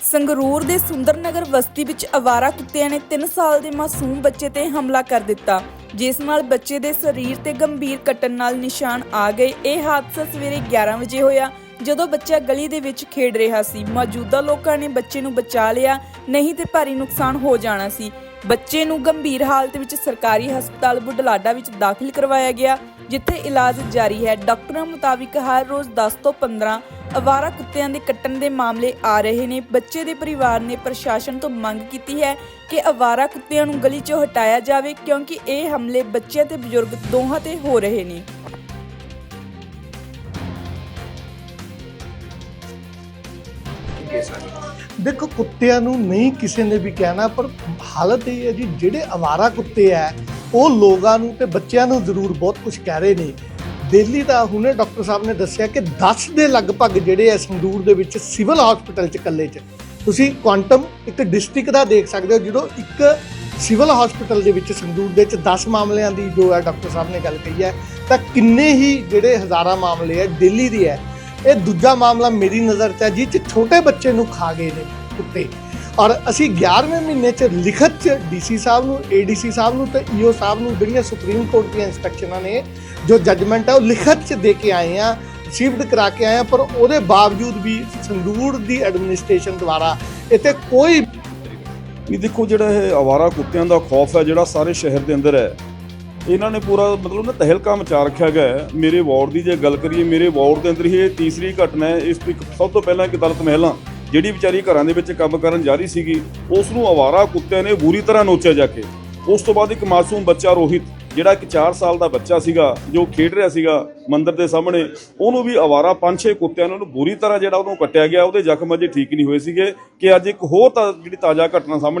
ਸੰਗਰੂਰ ਦੇ ਸੁੰਦਰਨਗਰ ਬਸਤੀ ਵਿੱਚ ਅਵਾਰਾ ਕੁੱਤਿਆਂ ਨੇ 3 ਸਾਲ ਦੇ ਮਾਸੂਮ ਬੱਚੇ ਤੇ ਹਮਲਾ ਕਰ ਦਿੱਤਾ। ਜਿਸ ਨਾਲ ਬੱਚੇ ਦੇ ਸਰੀਰ ਤੇ ਗੰਭੀਰ ਕੱਟਣ ਨਾਲ ਨਿਸ਼ਾਨ ਆ ਗਏ। ਇਹ ਹਾਦਸਾ ਸਵੇਰੇ 11 ਵਜੇ ਹੋਇਆ, ਜਦੋਂ ਬੱਚਾ ਗਲੀ ਦੇ ਵਿੱਚ ਖੇਡ ਰਿਹਾ ਸੀ। ਮੌਜੂਦਾ ਲੋਕਾਂ ਨੇ ਬੱਚੇ ਨੂੰ ਬਚਾ ਲਿਆ, ਨਹੀਂ ਤੇ ਭਾਰੀ ਨੁਕਸਾਨ ਹੋ ਜਾਣਾ ਸੀ। ਬੱਚੇ ਨੂੰ ਗੰਭੀਰ ਹਾਲਤ ਵਿੱਚ ਸਰਕਾਰੀ ਹਸਪਤਾਲ ਬੁਢਲਾਡਾ ਵਿੱਚ ਦਾਖਲ ਕਰਵਾਇਆ ਗਿਆ, ਜਿੱਥੇ ਇਲਾਜ ਜਾਰੀ ਹੈ। ਡਾਕਟਰਾਂ ਮੁਤਾਬਿਕ ਹਰ ਰੋਜ਼ 10 ਤੋਂ 15 ਅਵਾਰਾ ਕੁੱਤਿਆਂ ਦੇ ਕੱਟਣ ਦੇ ਮਾਮਲੇ ਆ ਰਹੇ ਨੇ। ਬੱਚੇ ਦੇ ਪਰਿਵਾਰ ਨੇ ਪ੍ਰਸ਼ਾਸਨ ਤੋਂ ਮੰਗ ਕੀਤੀ ਹੈ ਕਿ ਅਵਾਰਾ ਕੁੱਤਿਆਂ ਨੂੰ ਗਲੀ 'ਚੋਂ ਹਟਾਇਆ ਜਾਵੇ, ਕਿਉਂਕਿ ਇਹ ਹਮਲੇ ਬੱਚਿਆਂ ਤੇ ਬਜ਼ੁਰਗ ਦੋਹਾਂ ਤੇ ਹੋ ਰਹੇ ਨੇ। ਦੇਖੋ, ਕੁੱਤਿਆਂ ਨੂੰ ਨਹੀਂ ਕਿਸੇ ਨੇ ਵੀ ਕਹਿਣਾ, ਪਰ ਹਾਲਤ ਇਹ ਹੈ ਜੀ, ਜਿਹੜੇ ਅਵਾਰਾ ਕੁੱਤੇ ਆ ਉਹ ਲੋਕਾਂ ਨੂੰ ਤੇ ਬੱਚਿਆਂ ਨੂੰ ਜ਼ਰੂਰ ਬਹੁਤ ਕੁਝ ਕਹਿ ਰਹੇ ਨੇ। ਦਿੱਲੀ ਦਾ ਹੁਣੇ ਡਾਕਟਰ ਸਾਹਿਬ ਨੇ ਦੱਸਿਆ ਕਿ 10 ਦੇ ਲਗਭਗ ਜਿਹੜੇ ਆ ਸੰਗਰੂਰ ਦੇ ਵਿੱਚ ਸਿਵਲ ਹਸਪੀਟਲ ਚ ਇਕੱਲੇ ਚ। ਤੁਸੀਂ ਕੁਆਂਟਮ ਇੱਕ ਡਿਸਟ੍ਰਿਕਟ ਦਾ ਦੇਖ ਸਕਦੇ ਹੋ ਜਦੋਂ ਇੱਕ ਸਿਵਲ ਹਸਪੀਟਲ ਦੇ ਵਿੱਚ ਸੰਗਰੂਰ ਦੇ ਵਿੱਚ 10 ਮਾਮਲਿਆਂ ਦੀ ਜੋ ਹੈ ਡਾਕਟਰ ਸਾਹਿਬ ਨੇ ਗੱਲ ਕਹੀ ਹੈ, ਤਾਂ ਕਿੰਨੇ ਹੀ ਜਿਹੜੇ ਹਜ਼ਾਰਾਂ ਮਾਮਲੇ ਆ ਦਿੱਲੀ ਦੇ ਹੈ। ਇਹ ਦੂਜਾ ਮਾਮਲਾ ਮੇਰੀ ਨਜ਼ਰ 'ਚ ਹੈ, ਜਿਹ 'ਚ ਛੋਟੇ ਬੱਚੇ ਨੂੰ ਖਾ ਗਏ ਨੇ। ਕੁੱਤੇ ਔਰ ਅਸੀਂ 11ਵੇਂ ਮਹੀਨੇ 'ਚ ਲਿਖਤ 'ਚ ਡੀਸੀ ਸਾਹਿਬ ਨੂੰ ਏਡੀਸੀ ਸਾਹਿਬ ਨੂੰ ਤੇ ਈਓ ਸਾਹਿਬ ਨੂੰ ਜਿਹੜੀਆਂ ਸੁਪਰੀਮ ਕੋਰਟ ਦੀਆਂ ਇੰਸਟਰਕਸ਼ਨਾਂ ਨੇ, ਜੋ ਜੱਜਮੈਂਟ ਹੈ ਉਹ ਲਿਖਤ 'ਚ ਦੇ ਕੇ ਆਏ ਆ ਰਿਸੀਵਡ ਕਰਾ ਕੇ ਆਏ ਆ, ਪਰ ਉਹਦੇ ਬਾਵਜੂਦ ਵੀ ਸੰਗਰੂਰ ਦੀ ਐਡਮਿਨਿਸਟ੍ਰੇਸ਼ਨ ਦੁਆਰਾ ਇੱਥੇ ਕੋਈ ਇਹ ਦੇਖੋ ਜਿਹੜਾ ਇਹ ਆਵਾਰਾ ਕੁੱਤਿਆਂ ਦਾ ਖੌਫ ਹੈ, ਜਿਹੜਾ ਸਾਰੇ ਸ਼ਹਿਰ ਦੇ ਅੰਦਰ ਹੈ, ਇਹਨਾਂ ਨੇ ਪੂਰਾ ਮਤਲਬ ਨਾ ਤਹਿਲਕਾ ਮਚਾ ਰੱਖਿਆ ਗਿਆ ਹੈ। ਮੇਰੇ ਵਾਰਡ ਦੀ ਜੇ ਗੱਲ ਕਰੀਏ, ਮੇਰੇ ਵਾਰਡ ਦੇ ਅੰਦਰ ਹੀ ਇਹ ਤੀਸਰੀ ਘਟਨਾ ਹੈ, ਇਸ ਤੋਂ ਸਭ ਤੋਂ ਪਹਿਲਾਂ ਇੱਕ ਦਲਤ ਮਹਿਲਾ ਜਿਹੜੀ ਵਿਚਾਰੀ ਘਰਾਂ ਦੇ ਵਿੱਚ ਕੰਮ ਕਰਨ ਜਾ ਰਹੀ ਸੀਗੀ ਉਸ ਨੂੰ ਆਵਾਰਾ ਕੁੱਤਿਆਂ ਨੇ ਬੁਰੀ ਤਰ੍ਹਾਂ ਨੋਚਿਆ ਜਾ ਕੇ। ਉਸ ਤੋਂ ਬਾਅਦ ਇੱਕ ਮਾਸੂਮ ਬੱਚਾ ਰੋਹਿਤ, ਜਿਹੜਾ ਇੱਕ 4 ਸਾਲ ਦਾ ਬੱਚਾ ਸੀਗਾ, ਜੋ ਖੇਡ ਰਿਹਾ ਸੀਗਾ ਮੰਦਿਰ ਦੇ ਸਾਹਮਣੇ, ਉਹਨੂੰ ਵੀ ਆਵਾਰਾ ਪੰਜ ਛੇ ਕੁੱਤਿਆਂ ਨੇ ਉਹਨੂੰ ਬੁਰੀ ਤਰ੍ਹਾਂ ਜਿਹੜਾ ਉਹਨੂੰ ਕੱਟਿਆ ਗਿਆ, ਉਹਦੇ ਜ਼ਖਮ ਅਜੇ ਠੀਕ ਨਹੀਂ ਹੋਏ ਸੀਗੇ ਕਿ ਅੱਜ ਇੱਕ ਹੋਰ ਤਾਂ ਜਿਹੜੀ ਤਾਜ਼ਾ ਘਟਨਾ ਸਾਹਮਣੇ